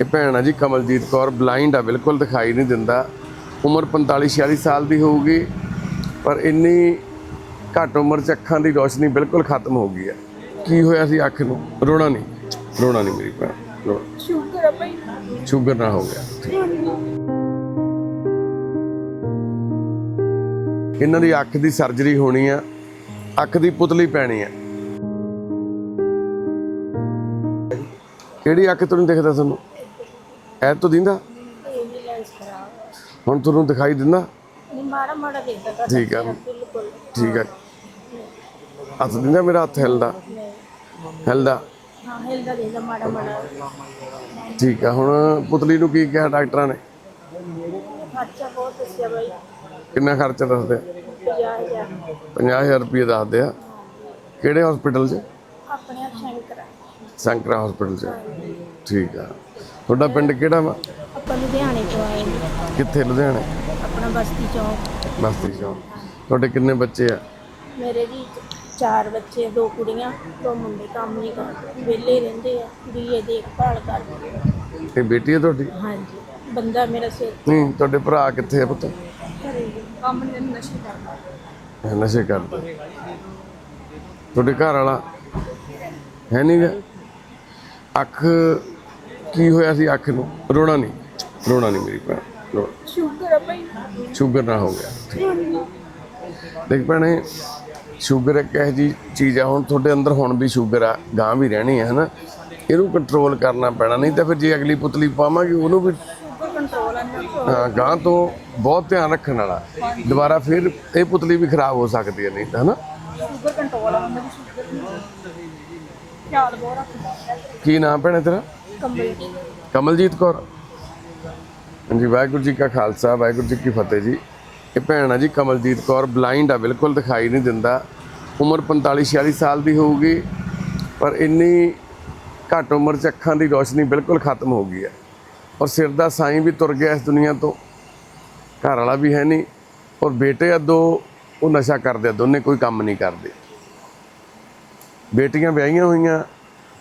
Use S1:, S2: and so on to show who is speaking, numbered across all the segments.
S1: ਇਹ ਭੈਣ ਆ ਜੀ ਕਮਲਜੀਤ ਕੌਰ ਬਲਾਈਂਡ ਆ ਬਿਲਕੁਲ ਦਿਖਾਈ ਨਹੀਂ ਦਿੰਦਾ। ਉਮਰ 45 46 ਸਾਲ ਦੀ ਹੋਊਗੀ ਪਰ ਇੰਨੀ ਘੱਟ ਉਮਰ 'ਚ ਅੱਖਾਂ ਦੀ ਰੋਸ਼ਨੀ ਬਿਲਕੁਲ ਖਤਮ ਹੋ ਗਈ ਹੈ। ਕੀ ਹੋਇਆ ਸੀ ਅੱਖ ਨੂੰ? ਰੋਣਾ ਨਹੀਂ ਰੋਣਾ ਨਹੀਂ ਮੇਰੀ ਭੈਣ
S2: ਸ਼ੂਗਰ ਆ ਭਾਈ।
S1: ਸ਼ੂਗਰ ਨਾ ਹੋ ਗਿਆ ਇਹਨਾਂ ਦੀ ਅੱਖ ਦੀ ਸਰਜਰੀ ਹੋਣੀ ਆ ਅੱਖ ਦੀ ਪੁਤਲੀ ਪੈਣੀ ਆ। ਕਿਹੜੀ ਅੱਖ ਤੋਂ ਨਹੀਂ ਦਿਖਦਾ ਤੁਹਾਨੂੰ? ਐ ਤੋਂ ਦਿੰਦਾ?
S2: ਵੀ ਲੈਂਸ ਖਰਾਬ
S1: ਹੁਣ ਤੁਹਾਨੂੰ ਦਿਖਾਈ ਦਿੰਦਾ?
S2: ਨਹੀਂ ਮਾੜਾ ਮਾੜਾ ਦੇਖਦਾ ਤਾਂ
S1: ਠੀਕ ਆ।
S2: ਬਿਲਕੁਲ।
S1: ਠੀਕ ਆ। ਹੱਥ ਦਿੰਦਾ ਮੇਰਾ ਹੱਥ ਹਿਲਦਾ? ਹਿਲਦਾ?
S2: ਹਾਂ ਹਿਲਦਾ ਦੇਖਦਾ ਮਾੜਾ ਮਾੜਾ।
S1: ਠੀਕ ਆ ਹੁਣ ਪੁਤਲੀ ਨੂੰ ਕੀ ਕਿਹਾ ਡਾਕਟਰਾਂ ਨੇ?
S2: ਖਰਚਾ ਬਹੁਤ ਦੱਸਿਆ ਭਾਈ
S1: ਕਿੰਨਾ ਖਰਚਾ ਦੱਸਦੇ
S2: 50000
S1: 50000 ਰੁਪਏ ਦੱਸਦੇ ਆ। ਕਿਹੜੇ ਹਸਪੀਟਲ 'ਚ?
S2: ਆਪਣੇ ਆਪ ਸ਼ੰਕਰ ਆ।
S1: ਸੰਕਰਾ ਹਸਪੀਟਲ 'ਚ। ਠੀਕ ਆ। ਤੁਹਾਡਾ ਪਿੰਡ ਕਿਹੜਾ ਵਾ?
S2: ਆਪਾਂ ਲੁਧਿਆਣੇ ਤੋਂ ਆਏ ਨੇ।
S1: ਕਿੱਥੇ ਲੁਧਿਆਣੇ?
S2: ਆਪਣਾ ਬਸਤੀ ਚੌਂਕ।
S1: ਬਸਤੀ ਚੋਂ ਤੁਹਾਡੇ ਕਿੰਨੇ ਬੱਚੇ ਆ?
S2: ਮੇਰੇ ਜੀ ਚਾਰ ਬੱਚੇ ਦੋ ਕੁੜੀਆਂ ਦੋ ਮੁੰਡੇ ਕੰਮ ਨਹੀਂ ਕਰਦੇ ਵਿਹਲੇ ਰਹਿੰਦੇ ਆ ਵੀ ਇਹ ਦੇਖਭਾਲ ਕਰਦੇ ਆ।
S1: ਇਹ ਬੇਟੀ ਹੈ ਤੁਹਾਡੀ?
S2: ਹਾਂਜੀ ਬੰਦਾ ਮੇਰਾ ਸਿਰ
S1: ਨਹੀਂ ਤੁਹਾਡੇ ਭਰਾ ਕਿੱਥੇ ਆ ਪੁੱਤ?
S2: ਘਰੇ ਕੰਮ ਨਹੀਂ ਨਸ਼ੇ ਕਰਦਾ।
S1: ਇਹ ਨਸ਼ੇ ਕਰਦਾ। ਤੁਹਾਡੇ ਘਰ ਵਾਲਾ ਹੈ ਨਹੀਂ ਗਾ? ਅੱਖ ਕੀ ਹੋਇਆ ਸੀ ਅੱਖ ਨੂੰ? ਰੋਣਾ ਨਹੀਂ। ਰੋਣਾ ਨਹੀਂ ਮੇਰੀ ਭੈਣ
S2: ਸ਼ੂਗਰ ਆ ਭਾਈ।
S1: ਸ਼ੂਗਰ ਨਾ ਹੋ ਗਿਆ ਦੇਖ ਭੈਣੇ ਸ਼ੂਗਰ ਇੱਕ ਇਹੋ ਜੀ ਚੀਜ਼ ਆ ਹੁਣ ਤੁਹਾਡੇ ਅੰਦਰ ਹੁਣ ਵੀ ਸ਼ੂਗਰ ਆ ਗਾਂ ਵੀ ਰਹਿਣੀ ਹੈ ਹਨਾ? ਇਹਨੂੰ ਕੰਟਰੋਲ ਕਰਨਾ ਪੈਣਾ ਨਹੀਂ ਤਾਂ ਫਿਰ ਜੇ ਅਗਲੀ ਪੁਤਲੀ ਪਾਵਾਂਗੇ ਉਹਨੂੰ ਵੀ ਹਾਂ, ਗਾਂ ਤੋਂ ਬਹੁਤ ਧਿਆਨ ਰੱਖਣ ਵਾਲਾ। ਦੁਬਾਰਾ ਫਿਰ ਇਹ ਪੁਤਲੀ ਵੀ ਖਰਾਬ ਹੋ ਸਕਦੀ ਹੈ ਨਹੀਂ ਤਾਂ ਹਨਾ?
S2: ਸ਼ੂਗਰ ਕੰਟਰੋਲ ਆ ਮੇਰੀ ਸ਼ੂਗਰ
S1: ਕੀ ਨਾਮ ਭੈਣੇ ਤੇਰਾ? ਕਮਲਜੀਤ ਕੌਰ। ਹਾਂਜੀ ਵਾਹਿਗੁਰੂ ਜੀ ਕਾ ਖਾਲਸਾ ਵਾਹਿਗੁਰੂ ਜੀ ਕੀ ਫਤਿਹ ਜੀ। ਇਹ ਭੈਣ ਆ ਜੀ ਕਮਲਜੀਤ ਕੌਰ ਬਲਾਈਂਡ ਆ ਬਿਲਕੁਲ ਦਿਖਾਈ ਨਹੀਂ ਦਿੰਦਾ। ਉਮਰ 45 46 ਸਾਲ ਦੀ ਹੋਊਗੀ ਪਰ ਇੰਨੀ ਘੱਟ ਉਮਰ 'ਚ ਅੱਖਾਂ ਦੀ ਰੋਸ਼ਨੀ ਬਿਲਕੁਲ ਖਤਮ ਹੋ ਗਈ ਹੈ। ਔਰ ਸਿਰ ਦਾ ਸਾਈਂ ਵੀ ਤੁਰ ਗਿਆ ਇਸ ਦੁਨੀਆ ਤੋਂ। ਘਰ ਵਾਲਾ ਵੀ ਹੈ ਨਹੀਂ ਔਰ ਬੇਟੇ ਆ ਦੋ ਉਹ ਨਸ਼ਾ ਕਰਦੇ ਆ ਦੋਨੇ ਕੋਈ ਕੰਮ ਨਹੀਂ ਕਰਦੇ। ਬੇਟੀਆਂ ਵਿਆਹੀਆਂ ਹੋਈਆਂ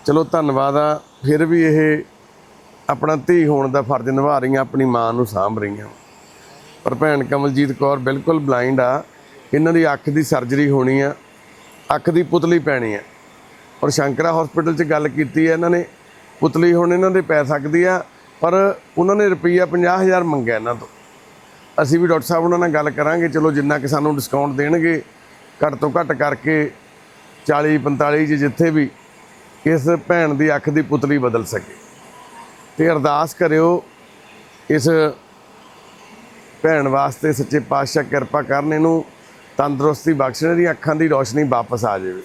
S1: ਚਲੋ ਧੰਨਵਾਦ ਆ। ਫਿਰ ਵੀ ਇਹ ਆਪਣਾ ਧੀ ਹੋਣ ਦਾ ਫਰਜ਼ ਨਿਭਾ ਰਹੀਆਂ, ਆਪਣੀ ਮਾਂ ਨੂੰ ਸਾਂਭ ਰਹੀਆਂ। ਪਰ ਭੈਣ ਕਮਲਜੀਤ ਕੌਰ ਬਿਲਕੁਲ ਬਲਾਈਂਡ ਆ। ਇਹਨਾਂ ਦੀ ਅੱਖ ਦੀ ਸਰਜਰੀ ਹੋਣੀ ਆ। ਅੱਖ ਦੀ ਪੁਤਲੀ ਪੈਣੀ ਆ। ਔਰ ਸ਼ੰਕਰਾ ਹਸਪੀਟਲ 'ਚ ਗੱਲ ਕੀਤੀ ਹੈ ਇਹਨਾਂ ਨੇ। ਪੁਤਲੀ ਹੁਣ ਇਹਨਾਂ ਦੇ ਪੈ ਸਕਦੀ ਆ, ਪਰ ਉਹਨਾਂ ਨੇ ਰੁਪਈਆ 50000 ਮੰਗਿਆ ਇਹਨਾਂ ਤੋਂ। ਅਸੀਂ ਵੀ ਡਾਕਟਰ ਸਾਹਿਬ ਉਹਨਾਂ ਨਾਲ ਗੱਲ ਕਰਾਂਗੇ। ਚਲੋ ਜਿੰਨਾ ਕਿ ਸਾਨੂੰ ਡਿਸਕਾਊਂਟ ਦੇਣਗੇ, ਘੱਟ ਤੋਂ ਘੱਟ ਕਰਕੇ 40 45 ਚ ਜਿੱਥੇ ਵੀ ਇਸ ਭੈਣ ਦੀ ਅੱਖ ਦੀ ਪੁਤਲੀ ਬਦਲ ਸਕੇ। ਤੇ ਅਰਦਾਸ ਕਰਿਓ, ਇਸ ਭੈਣ ਵਾਸਤੇ ਸੱਚੇ ਪਾਤਸ਼ਾਹ ਕਿਰਪਾ ਕਰਨ, ਇਹਨੂੰ ਤੰਦਰੁਸਤੀ ਬਖਸ਼ਣ ਇਹਦੀ ਅੱਖਾਂ ਦੀ ਰੋਸ਼ਨੀ ਵਾਪਸ ਆ ਜਾਵੇ।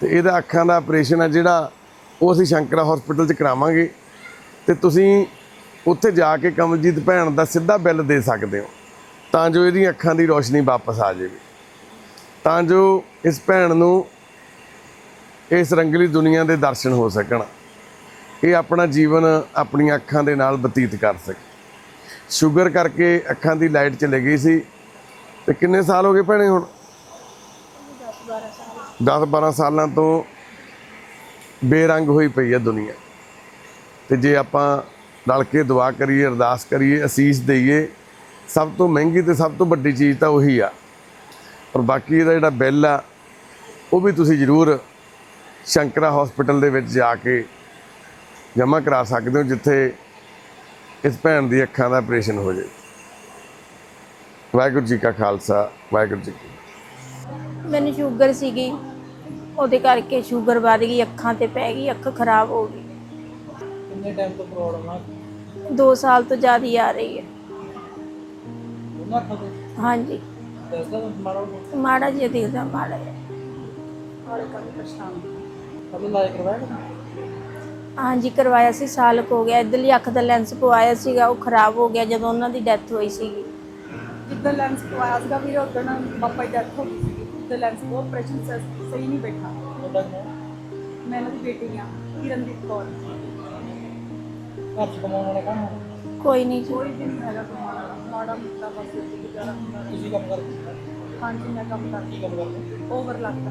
S1: ਤੇ ਇਹਦਾ ਅੱਖਾਂ ਦਾ ਆਪਰੇਸ਼ਨ ਆ ਜਿਹੜਾ, ਉਹ ਅਸੀਂ ਸ਼ੰਕਰਾ ਹਸਪੀਟਲ 'ਚ ਕਰਾਵਾਂਗੇ। ਤੇ ਤੁਸੀਂ ਉੱਥੇ ਜਾ ਕੇ ਕਮਲਜੀਤ ਭੈਣ ਦਾ ਸਿੱਧਾ ਬਿੱਲ ਦੇ ਸਕਦੇ ਹੋ, ਤਾਂ ਜੋ ਇਹਦੀਆਂ ਅੱਖਾਂ ਦੀ ਰੋਸ਼ਨੀ ਵਾਪਸ ਆ ਜਾਵੇ। ਤਾਂ ਜੋ ਇਸ ਭੈਣ ਨੂੰ ਇਸ ਰੰਗਲੀ ਦੁਨੀਆ ਦੇ ਦਰਸ਼ਨ ਹੋ ਸਕਣ। ਇਹ ਆਪਣਾ ਜੀਵਨ ਆਪਣੀਆਂ ਅੱਖਾਂ ਦੇ ਨਾਲ ਬਤੀਤ ਕਰ ਸਕੇ। ਸ਼ੂਗਰ ਕਰਕੇ ਅੱਖਾਂ ਦੀ ਲਾਈਟ ਚਲੇ ਗਈ ਸੀ। ਤੇ ਕਿੰਨੇ ਸਾਲ ਹੋ ਗਏ ਭੈਣੇ ਹੁਣ? 10 12 ਸਾਲਾਂ ਤੋਂ ਬੇਰੰਗ ਹੋਈ ਪਈ ਹੈ ਦੁਨੀਆ। ਤੇ ਜੇ ਆਪਾਂ ਰਲ ਕੇ ਦੁਆ ਕਰੀਏ, ਅਰਦਾਸ ਕਰੀਏ, ਅਸੀਸ ਦਈਏ, ਸਭ ਤੋਂ ਮਹਿੰਗੀ ਤੇ ਸਭ ਤੋਂ ਵੱਡੀ ਚੀਜ਼ ਤਾਂ ਉਹੀ ਆ। ਪਰ ਬਾਕੀ ਇਹਦਾ ਜਿਹੜਾ ਬਿੱਲ ਆ, ਉਹ ਵੀ ਤੁਸੀਂ ਜ਼ਰੂਰ ਸ਼ੰਕਰਾ ਹਸਪੀਟਲ ਦੇ ਵਿੱਚ ਜਾ ਕੇ ਜਮ੍ਹਾਂ ਕਰਾ ਸਕਦੇ ਹੋ ਜਿੱਥੇ ਇਸ ਭੈਣ ਦੀ ਅੱਖਾਂ ਦਾ ਆਪਰੇਸ਼ਨ ਹੋ ਜਾਏ। ਵਾਹਿਗੁਰੂ ਜੀ ਕਾ ਖਾਲਸਾ ਵਾਹਿਗੁਰੂ ਜੀ ਕੀ।
S2: ਮੈਨੂੰ ਸ਼ੂਗਰ ਸੀਗੀ ਉਹਦੇ ਕਰਕੇ ਸ਼ੂਗਰ ਵੱਧ ਗਈ ਅੱਖਾਂ ਤੇ ਪੈ ਗਈ ਅੱਖ ਖਰਾਬ ਹੋ ਗਈ।
S3: ਕਿੰਨੇ ਟਾਈਮ ਤੋਂ ਪ੍ਰੋਬਲਮ ਆ?
S2: 2 ਸਾਲ ਤੋਂ ਜ਼ਿਆਦਾ ਹੀ ਆ ਰਹੀ ਹੈ। ਹਾਂਜੀ।
S3: ਮਾੜਾ ਮੋਟਾ।
S2: ਮਾੜਾ ਜਿਹਾ ਦਿਖਦਾ ਮਾੜਾ ਜਿਹਾ।
S3: ਕਦੋਂ ਲਾਇਕ ਕਰਵਾਇਆ ਨਾ
S2: ਹਾਂਜੀ ਕਰਵਾਇਆ ਸੀ ਸਾਲ ਕੁ ਹੋ ਗਿਆ। ਇਧਰਲੀ ਅੱਖ ਦਾ ਲੈਂਸ ਪਵਾਇਆ ਸੀਗਾ ਉਹ ਖਰਾਬ ਹੋ ਗਿਆ ਜਦੋਂ ਉਹਨਾਂ ਦੀ ਡੈਥ ਹੋਈ ਸੀਗੀ।
S4: ਜਿੱਦਾਂ ਲੈਂਸ ਪਵਾਇਆ ਸੀਗਾ ਵੀਰੇ ਉਦੋਂ ਪਾਪਾ ਦੀ ਡੈਥ ਹੋ ਗਈ ਸੀ ਜਿੱਦਾਂ ਲੈਂਸ ਬਹੁਤ ਪ੍ਰੈਸ਼ਰ ਸਹੀ ਨਹੀਂ ਬੈਠਾ।
S3: ਤੁਹਾਡਾ ਕਿੰਨਾ?
S4: ਮੈਂ ਇਹਨਾਂ ਦੀ ਬੇਟੀ ਆ ਕਿਰਨਦੀਪ ਕੌਰ।
S3: ਘਰ ਚ ਕਮਾਉਣ ਵਾਲਾ ਕੌਣ ਹੈ?
S2: ਕੋਈ ਨਹੀਂ ਜੀ।
S4: ਕੋਈ ਵੀ ਨਹੀਂ ਹੈਗਾ ਕਮਾਉਣ ਵਾਲਾ। ਮਾੜਾ ਮੁੱਟਾ ਬਸ ਗੁਜ਼ਾਰਾ ਹੁੰਦਾ।
S3: ਤੁਸੀਂ ਕੰਮ ਕਰਦੇ ਹੋ?
S4: ਹਾਂਜੀ ਮੈਂ ਕੰਮ ਕਰਦੀ
S3: ਕੀ ਕੰਮ ਕਰਦੇ ਹੋ?
S4: ਓਵਰ ਲੱਗਦਾ